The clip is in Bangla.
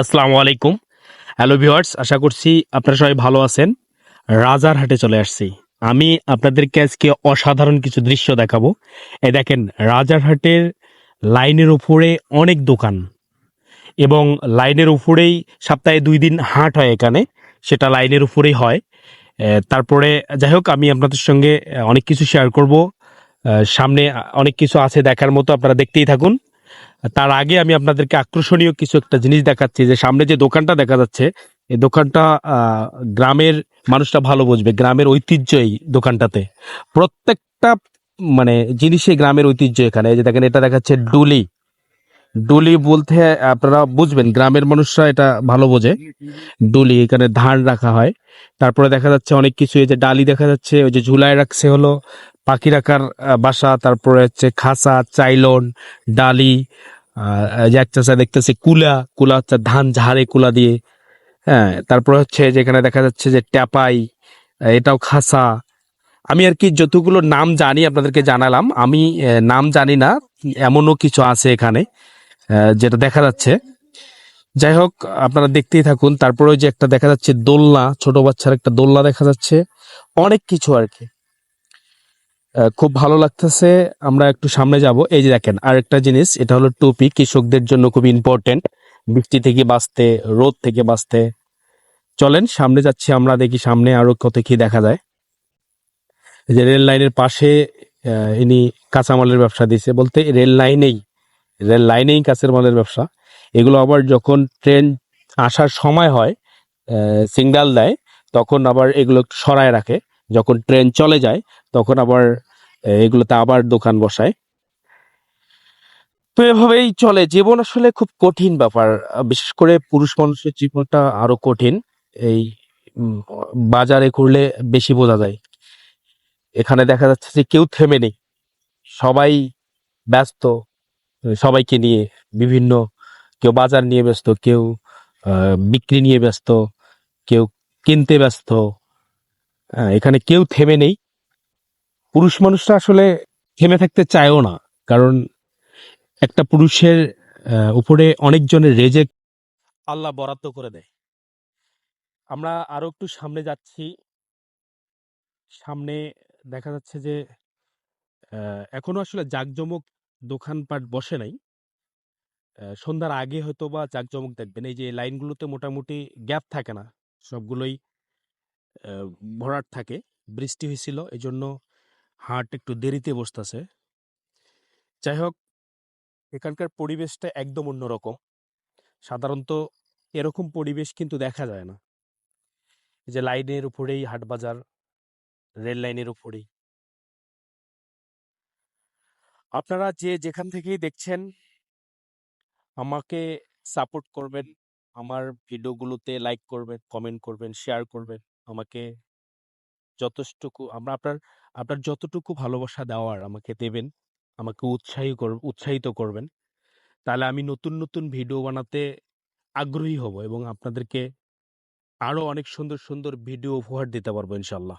আসসালামু আলাইকুম। হ্যালো ভিউয়ার্স আশা করছি আপনারা সবাই ভালো আছেন। রাজারহাটে চলে আসছি। আমি আপনাদেরকে আজকে অসাধারণ কিছু দৃশ্য দেখাবো। এই দেখেন রাজারহাটের লাইনের উপরে অনেক দোকান এবং লাইনের উপরেই সপ্তাহে দুই দিন হাট হয় এখানে। সেটা লাইনের উপরেই হয়। তারপরে যাই হোক, আমি আপনাদের সঙ্গে অনেক কিছু শেয়ার করব। সামনে অনেক কিছু আছে দেখার মতো, আপনারা দেখতেই থাকুন। তার আগে আমি আপনাদেরকে আকর্ষণীয় কিছু একটা জিনিস দেখাচ্ছি, যে সামনে যে দোকানটা দেখা যাচ্ছে এই দোকানটা গ্রামের মানুষটা ভালো বুঝবে, গ্রামের ঐতিহ্য এই দোকানটাতে। প্রত্যেকটা মানে জিনিসই গ্রামের ঐতিহ্য এখানে। এই যে দেখেন, এটা দেখাচ্ছে ডুলি। ডুলি বলতে, আপনারা বুঝবেন, গ্রামের মানুষরা এটা ভালো বোঝে। ডুলি, এখানে ধান রাখা হয়। তারপরে দেখা যাচ্ছে অনেক কিছু, এই যে ডালি দেখা যাচ্ছে, ওই যে ঝুলায় রাখছে হলো, পাখি রাখার বাসা। তারপরে হচ্ছে খাসা, চাইলন, ডালি যে দেখতেছে কুলা কুলা হচ্ছে ধান ঝাড়ে কুলা দিয়ে। হ্যাঁ তারপরে হচ্ছে যেখানে দেখা যাচ্ছে যে ট্যাপাই, এটাও খাসা। আমি আর কি যতগুলো নাম জানি আপনাদেরকে জানালাম, আমি নাম জানি না, এমনও কিছু আছে এখানে যেটা দেখা যাচ্ছে। যাই হোক, আপনারা দেখতেই থাকুন। তারপরে যে একটা দেখা যাচ্ছে দোলনা, ছোট বাচ্চার একটা দোলনা দেখা যাচ্ছে। অনেক কিছু আর কি। খুব ভালো লাগতেছে। আমরা একটু সামনে যাব। এই যে দেখেন, আরেকটা জিনিস, এটা হলো টুপি। কৃষকদের জন্য খুব ইম্পর্টেন্ট বৃষ্টি থেকে বাঁচতে, রোদ থেকে বাঁচতে। চলেন, সামনে যাচ্ছি আমরা, দেখি সামনে আরও কত কি দেখা যায়। যে রেল লাইনের পাশে ইনি কাঁচামালের ব্যবসা দিয়েছে বলতে রেল লাইনেই রেল লাইনেই কাঁচের মালের ব্যবসা। এগুলো আবার যখন ট্রেন আসার সময় হয় সিগন্যাল দেয়, তখন আবার এগুলো সরায় রাখে। যখন ট্রেন চলে যায়, তখন আবার এগুলোতে আবার দোকান বসায়। তো এভাবেই চলে। জীবন আসলে খুব কঠিন ব্যাপার। বিশেষ করে পুরুষ মানুষের জীবনটা আরও কঠিন। এই বাজারে ঘুরলে বেশি বোঝা যায়। এখানে দেখা যাচ্ছে যে কেউ থেমে নেই। সবাই ব্যস্ত। সবাইকে নিয়ে বিভিন্ন কেউ বাজার নিয়ে ব্যস্ত কেউ বিক্রি নিয়ে ব্যস্ত কেউ কিনতে ব্যস্ত। হ্যাঁ, এখানে কেউ থেমে নেই। পুরুষ মানুষরা আসলে থেমে থাকতে চায়ও না। কারণ একটা পুরুষের উপরে অনেকজনের রেজে আল্লাহ বরাদ্দ করে দেয়। আমরা আরও একটু সামনে যাচ্ছি। সামনে দেখা যাচ্ছে যে এখনও আসলে জাঁকজমক দোকানপাট বসে নাই। সন্ধ্যার আগে হয়তো বা জাঁকজমক দেখবেন। এই যে লাইনগুলোতে মোটামুটি গ্যাপ থাকে না। সবগুলোই ভরাট থাকে। বৃষ্টি হয়েছিল এই জন্য হাট একটু দেরিতে বসতেছে। যাই হোক এখানকার পরিবেশটা একদম অন্যরকম। সাধারণত এরকম পরিবেশ কিন্তু দেখা যায় না। যে লাইনের উপরেই হাট বাজার, রেল লাইনের উপরেই। আপনারা যে যেখান থেকেই দেখছেন, আমাকে সাপোর্ট করবেন, আমার ভিডিওগুলোতে লাইক করবেন, কমেন্ট করবেন, শেয়ার করবেন, আমাকে যথেষ্টুকু আমরা আপনার আপনার যতটুকু ভালোবাসা দেওয়ার আমাকে দেবেন, আমাকে উৎসাহী কর, উৎসাহিত করবেন, তাহলে আমি নতুন নতুন ভিডিও বানাতে আগ্রহী হব এবং আপনাদেরকে আরও অনেক সুন্দর সুন্দর ভিডিও উপহার দিতে পারব ইনশাল্লাহ।